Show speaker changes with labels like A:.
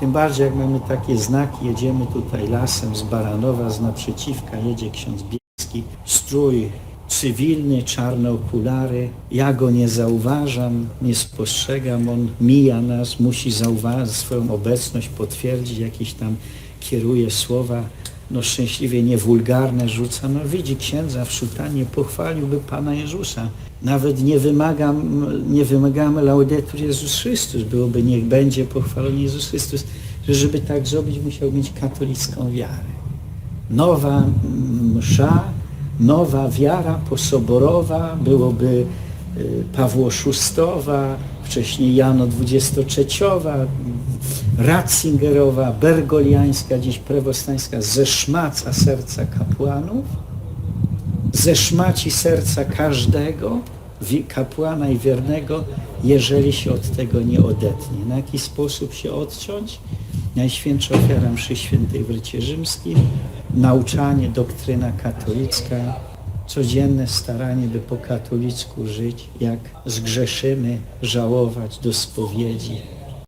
A: Tym bardziej jak mamy takie znaki, jedziemy tutaj lasem z Baranowa, z naprzeciwka jedzie ksiądz Bielski, strój cywilny, czarne okulary. Ja go nie zauważam, nie spostrzegam, on mija nas, musi zauważyć swoją obecność, potwierdzić, jakieś tam kieruje słowa, no szczęśliwie niewulgarne rzuca. No widzi księdza w szutanie, pochwaliłby Pana Jezusa. Nawet nie wymagam, nie wymagamy laudetur Jezus Chrystus, byłoby niech będzie pochwalony Jezus Chrystus, że żeby tak zrobić musiał mieć katolicką wiarę. Nowa msza, nowa wiara posoborowa, byłoby y, Pawło VI, wcześniej Jano XXIII, Ratzingerowa, Bergoliańska, dziś prewostańska, zeszmaca serca kapłanów, zeszmaci serca każdego kapłana i wiernego, jeżeli się od tego nie odetnie. Na jaki sposób się odciąć? Najświętsza ofiara mszy świętej w rycie rzymskim, nauczanie, doktryna katolicka, codzienne staranie, by po katolicku żyć, jak zgrzeszymy, żałować do spowiedzi,